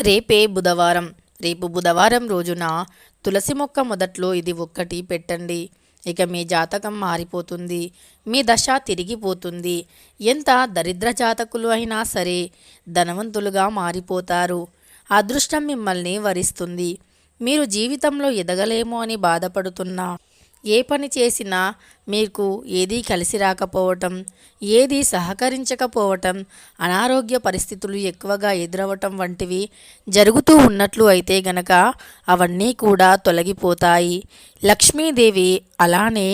రేపే బుధవారం. రేపు బుధవారం రోజున తులసి మొక్క మొదట్లో ఇది ఒక్కటి పెట్టండి. ఇక మీ జాతకం మారిపోతుంది. మీ దశ తిరిగిపోతుంది. ఎంత దరిద్ర జాతకులు అయినా సరే ధనవంతులుగా మారిపోతారు. అదృష్టం మిమ్మల్ని వరిస్తుంది. మీరు జీవితంలో ఎదగలేమో అని బాధపడుతున్నా. ఏ పని చేసినా మీకు ఏదీ కలిసి రాకపోవటం ఏది సహకరించకపోవటం అనారోగ్య పరిస్థితులు ఎక్కువగా ఎదురవటం వంటివి జరుగుతూ ఉన్నట్లు అయితే గనక అవన్నీ కూడా తొలగిపోతాయి. లక్ష్మీదేవి అలానే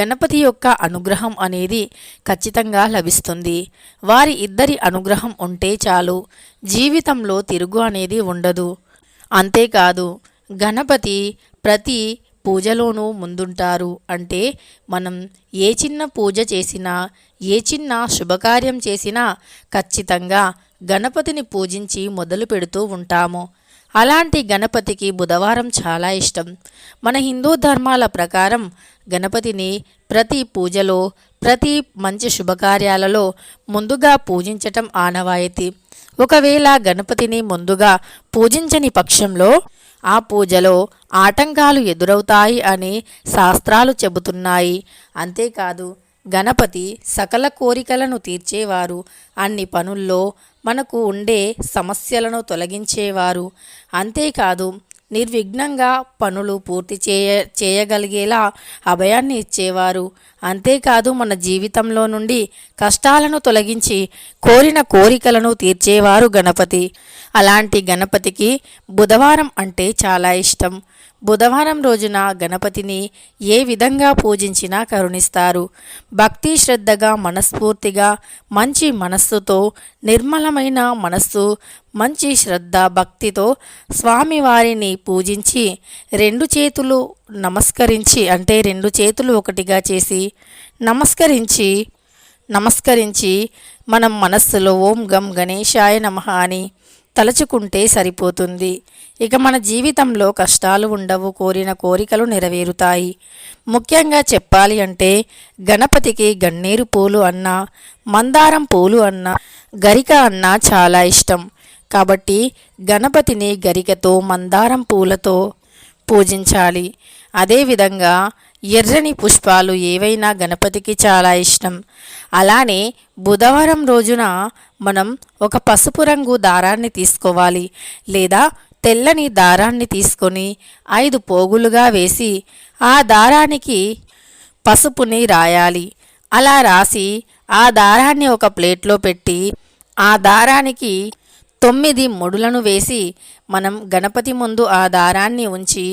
గణపతి యొక్క అనుగ్రహం అనేది ఖచ్చితంగా లభిస్తుంది. వారి ఇద్దరి అనుగ్రహం ఉంటే చాలు జీవితంలో తిరుగు అనేది ఉండదు. అంతేకాదు గణపతి ప్రతి పూజలోనూ ముందుంటారు. అంటే మనం ఏ చిన్న పూజ చేసినా ఏ చిన్న శుభకార్యం చేసినా ఖచ్చితంగా గణపతిని పూజించి మొదలు పెడుతూ ఉంటాము. అలాంటి గణపతికి బుధవారం చాలా ఇష్టం. మన హిందూ ధర్మాల ప్రకారం గణపతిని ప్రతి పూజలో ప్రతి మంచి శుభకార్యాలలో ముందుగా పూజించటం ఆనవాయితీ. ఒకవేళ గణపతిని ముందుగా పూజించని పక్షంలో ఆ పూజలో ఆటంకాలు ఎదురవుతాయి అని శాస్త్రాలు చెబుతున్నాయి. అంతేకాదు గణపతి సకల కోరికలను తీర్చేవారు. అన్ని పనుల్లో మనకు ఉండే సమస్యలను తొలగించేవారు. అంతేకాదు నిర్విఘ్నంగా పనులు పూర్తి చేయ చేయగలిగేలా అభయాన్ని ఇచ్చేవారు. అంతేకాదు మన జీవితంలో నుండి కష్టాలను తొలగించి కోరిన కోరికలను తీర్చేవారు గణపతి. అలాంటి గణపతికి బుధవారం అంటే చాలా ఇష్టం. బుధవారం రోజున గణపతిని ఏ విధంగా పూజించినా కరుణిస్తారు. భక్తి శ్రద్ధగా మనస్ఫూర్తిగా మంచి మనస్సుతో నిర్మలమైన మనస్సు మంచి శ్రద్ధ భక్తితో స్వామివారిని పూజించి రెండు చేతులు నమస్కరించి అంటే రెండు చేతులు ఒకటిగా చేసి నమస్కరించి నమస్కరించి మనం మనస్సులో ఓం గం గణేశాయ నమ అని తలచుకుంటే సరిపోతుంది. ఇక మన జీవితంలో కష్టాలు ఉండవు కోరిన కోరికలు నెరవేరుతాయి. ముఖ్యంగా చెప్పాలి అంటే గణపతికి గన్నేరు పూలు అన్నా మందారం పూలు అన్నా గరిక అన్నా చాలా ఇష్టం. కాబట్టి గణపతిని గరికతో మందారం పూలతో పూజించాలి. అదేవిధంగా ఎర్రని పుష్పాలు ఏవైనా గణపతికి చాలా ఇష్టం. అలానే బుధవారం రోజున మనం ఒక పసుపు రంగు దారాన్ని తీసుకోవాలి. లేదా తెల్లని దారాన్ని తీసుకొని ఐదు పోగులుగా వేసి ఆ దారానికి పసుపుని రాయాలి. అలా రాసి ఆ దారాన్ని ఒక ప్లేట్లో పెట్టి ఆ దారానికి తొమ్మిది ముడులను వేసి మనం గణపతి ముందు ఆ దారాన్ని ఉంచి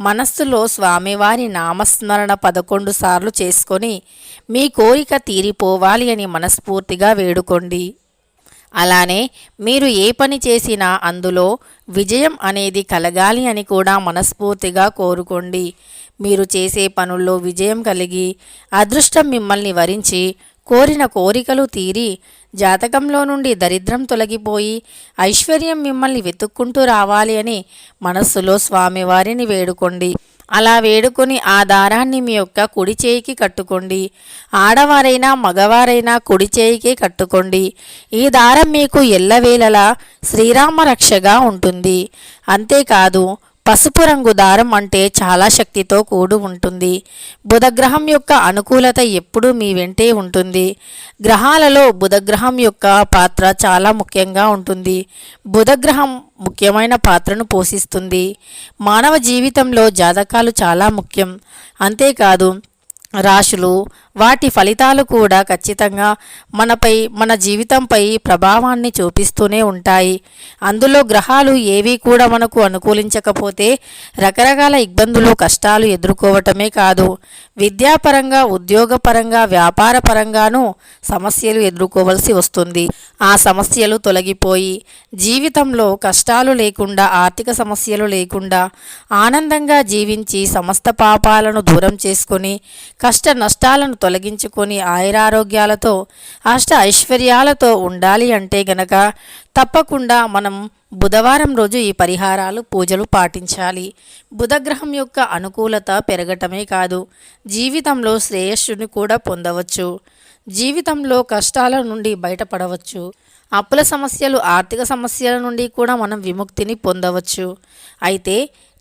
మనస్సులో స్వామివారి నామస్మరణ పదకొండు సార్లు చేసుకొని మీ కోరిక తీరిపోవాలి అని మనస్ఫూర్తిగా వేడుకోండి. అలానే మీరు ఏ పని చేసినా అందులో విజయం అనేది కలగాలి అని కూడా మనస్ఫూర్తిగా కోరుకోండి. మీరు చేసే పనుల్లో విజయం కలిగి అదృష్టం మిమ్మల్ని వరించి కోరిన కోరికలు తీరి జాతకంలో నుండి దరిద్రం తొలగిపోయి ఐశ్వర్యం మిమ్మల్ని వెతుక్కుంటూ రావాలి అని మనస్సులో స్వామివారిని వేడుకోండి. అలా వేడుకొని ఆ దారాన్ని మీ యొక్క కుడి చేయికి కట్టుకోండి. ఆడవారైనా మగవారైనా కుడి చేయికి కట్టుకోండి. ఈ దారం మీకు ఎల్లవేళలా శ్రీరామ రక్షగా ఉంటుంది. అంతేకాదు పసుపు రంగు దారం అంటే చాలా శక్తితో కూడి ఉంటుంది. బుధగ్రహం యొక్క అనుకూలత ఎప్పుడూ మీ వెంటే ఉంటుంది. గ్రహాలలో బుధగ్రహం యొక్క పాత్ర చాలా ముఖ్యంగా ఉంటుంది. బుధగ్రహం ముఖ్యమైన పాత్రను పోషిస్తుంది. మానవ జీవితంలో జాతకాలు చాలా ముఖ్యం. అంతేకాదు రాశులు వాటి ఫలితాలు కూడా ఖచ్చితంగా మనపై మన జీవితంపై ప్రభావాన్ని చూపిస్తూనే ఉంటాయి. అందులో గ్రహాలు ఏవి కూడా మనకు అనుకూలించకపోతే రకరకాల ఇబ్బందులు కష్టాలు ఎదుర్కోవటమే కాదు. విద్యాపరంగా ఉద్యోగపరంగా వ్యాపార పరంగానూ సమస్యలు ఎదుర్కోవలసి వస్తుంది. ఆ సమస్యలు తొలగిపోయి జీవితంలో కష్టాలు లేకుండా ఆర్థిక సమస్యలు లేకుండా ఆనందంగా జీవించి సమస్త పాపాలను దూరం చేసుకొని కష్ట నష్టాలను తొలగించుకొని ఆయురారోగ్యాలతో అష్ట ఐశ్వర్యాలతో ఉండాలి అంటే గనక తప్పకుండా మనం బుధవారం రోజు ఈ పరిహారాలు పూజలు పాటించాలి. బుధగ్రహం యొక్క అనుకూలత పెరగటమే కాదు జీవితంలో శ్రేయస్సుని కూడా పొందవచ్చు. జీవితంలో కష్టాల నుండి బయటపడవచ్చు. అప్పుల సమస్యలు ఆర్థిక సమస్యల నుండి కూడా మనం విముక్తిని పొందవచ్చు. అయితే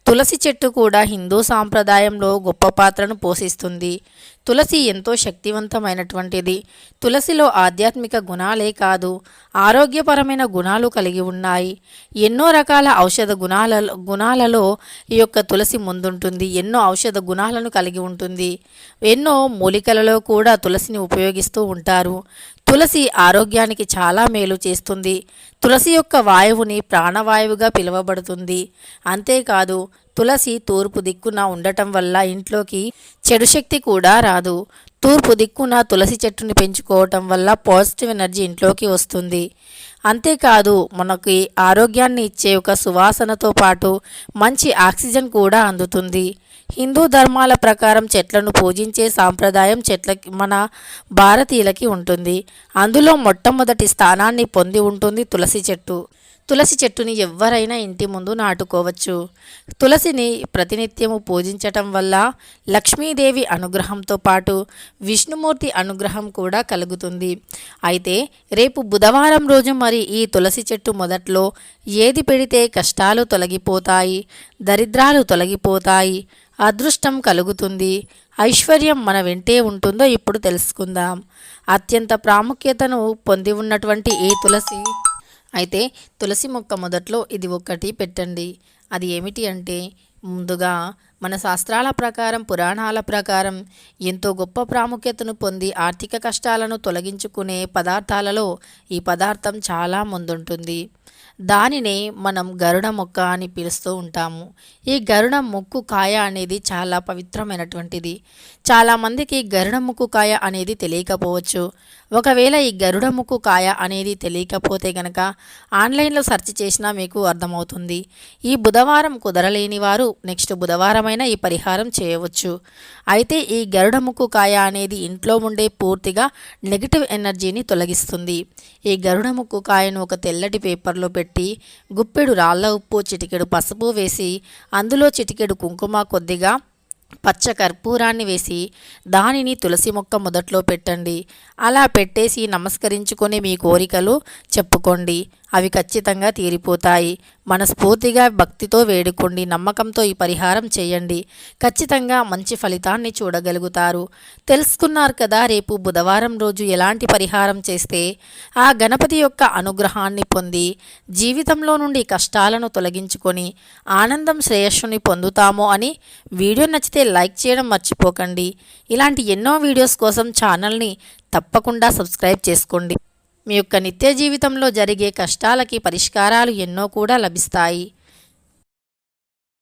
తులసి చెట్టు కూడా హిందూ సాంప్రదాయంలో గొప్ప పాత్రను పోషిస్తుంది. తులసి ఎంతో శక్తివంతమైనటువంటిది. తులసిలో ఆధ్యాత్మిక గుణాలే కాదు ఆరోగ్యపరమైన గుణాలు కలిగి ఉన్నాయి. ఎన్నో రకాల ఔషధ గుణాల గుణాలలో ఈ యొక్క తులసి ముందుంటుంది. ఎన్నో ఔషధ గుణాలను కలిగి ఉంటుంది. ఎన్నో మూలికలలో కూడా తులసిని ఉపయోగిస్తూ ఉంటారు. తులసి ఆరోగ్యానికి చాలా మేలు చేస్తుంది. తులసి యొక్క వాయువుని ప్రాణవాయువుగా పిలువబడుతుంది. అంతేకాదు తులసి తూర్పు దిక్కున ఉండటం వల్ల ఇంట్లోకి చెడు శక్తి కూడా రాదు. తూర్పు దిక్కున తులసి చెట్టుని పెంచుకోవటం వల్ల పాజిటివ్ ఎనర్జీ ఇంట్లోకి వస్తుంది. అంతేకాదు మనకి ఆరోగ్యాన్ని ఇచ్చే ఒక సువాసనతో పాటు మంచి ఆక్సిజన్ కూడా అందుతుంది. హిందూ ధర్మాల ప్రకారం చెట్లను పూజించే సాంప్రదాయం చెట్లకి మన భారతీయులకి ఉంటుంది. అందులో మొట్టమొదటి స్థానాన్ని పొంది ఉంటుంది తులసి చెట్టు. తులసి చెట్టుని ఎవరైనా ఇంటి ముందు నాటుకోవచ్చు. తులసిని ప్రతినిత్యము పూజించటం వల్ల లక్ష్మీదేవి అనుగ్రహంతో పాటు విష్ణుమూర్తి అనుగ్రహం కూడా కలుగుతుంది. అయితే రేపు బుధవారం రోజు మరి ఈ తులసి చెట్టు మొదట్లో ఏది పెడితే కష్టాలు తొలగిపోతాయి దరిద్రాలు తొలగిపోతాయి అదృష్టం కలుగుతుంది ఐశ్వర్యం మన వెంటే ఉంటుందో ఇప్పుడు తెలుసుకుందాం. అత్యంత ప్రాముఖ్యతను పొంది ఉన్నటువంటి ఈ తులసి అయితే తులసి మొక్క మొదట్లో ఇది ఒక్కటి పెట్టండి. అది ఏమిటి అంటే ముందుగా మన శాస్త్రాల ప్రకారం పురాణాల ప్రకారం ఎంతో గొప్ప ప్రాముఖ్యతను పొంది ఆర్థిక కష్టాలను తొలగించుకునే పదార్థాలలో ఈ పదార్థం చాలా ముందుంటుంది. దానినే మనం గరుడ మొక్క అని పిలుస్తూ ఉంటాము. ఈ గరుడ ముక్కు కాయ అనేది చాలా పవిత్రమైనటువంటిది. చాలామందికి గరుడ ముక్కు కాయ అనేది తెలియకపోవచ్చు. ఒకవేళ ఈ గరుడ ముక్కు కాయ అనేది తెలియకపోతే గనక ఆన్లైన్లో సెర్చ్ చేసినా మీకు అర్థమవుతుంది. ఈ బుధవారం కుదరలేని వారు నెక్స్ట్ బుధవారమైనా ఈ పరిహారం చేయవచ్చు. అయితే ఈ గరుడ ముక్కు కాయ అనేది ఇంట్లో ఉండే పూర్తిగా నెగిటివ్ ఎనర్జీని తొలగిస్తుంది. ఈ గరుడ ముక్కు కాయను ఒక తెల్లటి పేపర్లో పెట్టి గుప్పెడు రాళ్ళ ఉప్పు చిటికెడు పసుపు వేసి అందులో చిటికెడు కుంకుమ కొద్దిగా పచ్చ కర్పూరాన్ని వేసి దానిని తులసి మొక్క మొదట్లో పెట్టండి. అలా పెట్టేసి నమస్కరించుకొని మీ కోరికలు చెప్పుకోండి. అవి ఖచ్చితంగా తీరిపోతాయి. మనస్ఫూర్తిగా భక్తితో వేడుకోండి. నమ్మకంతో ఈ పరిహారం చేయండి. ఖచ్చితంగా మంచి ఫలితాన్ని చూడగలుగుతారు. తెలుసుకున్నారు కదా రేపు బుధవారం రోజు ఎలాంటి పరిహారం చేస్తే ఆ గణపతి యొక్క అనుగ్రహాన్ని పొంది జీవితంలో నుండి కష్టాలను తొలగించుకొని ఆనందం శ్రేయస్సుని పొందుతామో అని వీడియో నచ్చితే లైక్ చేయడం మర్చిపోకండి. ఇలాంటి ఎన్నో వీడియోస్ కోసం ఛానల్ని తప్పకుండా సబ్స్క్రైబ్ చేసుకోండి. మీ యొక్క నిత్య జీవితంలో జరిగే కష్టాలకి పరిష్కారాలు ఎన్నో కూడా లభిస్తాయి.